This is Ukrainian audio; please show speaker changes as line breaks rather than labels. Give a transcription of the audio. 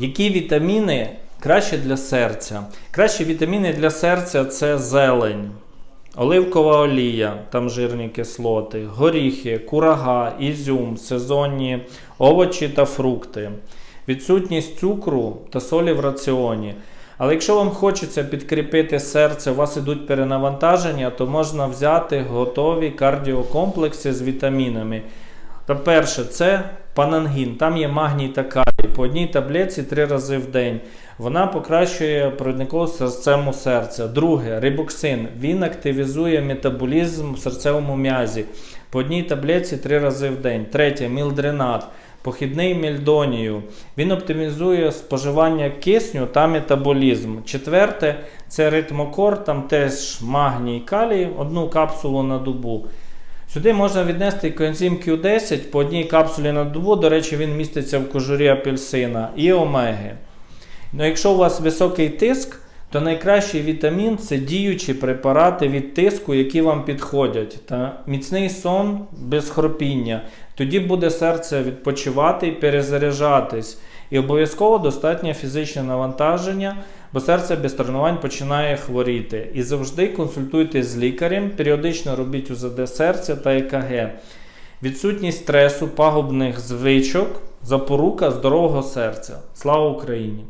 Які вітаміни краще для серця? Кращі вітаміни для серця це зелень, оливкова олія, там жирні кислоти, горіхи, курага, ізюм, сезонні овочі та фрукти, відсутність цукру та солі в раціоні. Але якщо вам хочеться підкріпити серце, у вас ідуть перенавантаження, то можна взяти готові кардіокомплекси з вітамінами. Та перше, це панангін. Там є магній та калій. По одній таблетці три рази в день. Вона покращує провідникову систему серця. Друге, рибоксин. Він активізує метаболізм в серцевому м'язі. По одній таблетці три рази в день. Третє, мілдренат. Похідний мільдонію. Він оптимізує споживання кисню та метаболізм. Четверте, це ритмокор, там теж магній калій, одну капсулу на добу. Сюди можна віднести коензим Q10 по одній капсулі на добу. До речі, він міститься в кожурі апельсина і омеги. Ну, якщо у вас високий тиск, то найкращий вітамін це діючі препарати від тиску, які вам підходять. Та міцний сон без хропіння. Тоді буде серце відпочивати і перезаряджатись. І обов'язково достатнє фізичне навантаження, бо серце без тренувань починає хворіти. І завжди консультуйтесь з лікарем, періодично робіть УЗД серця та ЕКГ. Відсутність стресу, пагубних звичок, запорука здорового серця. Слава Україні!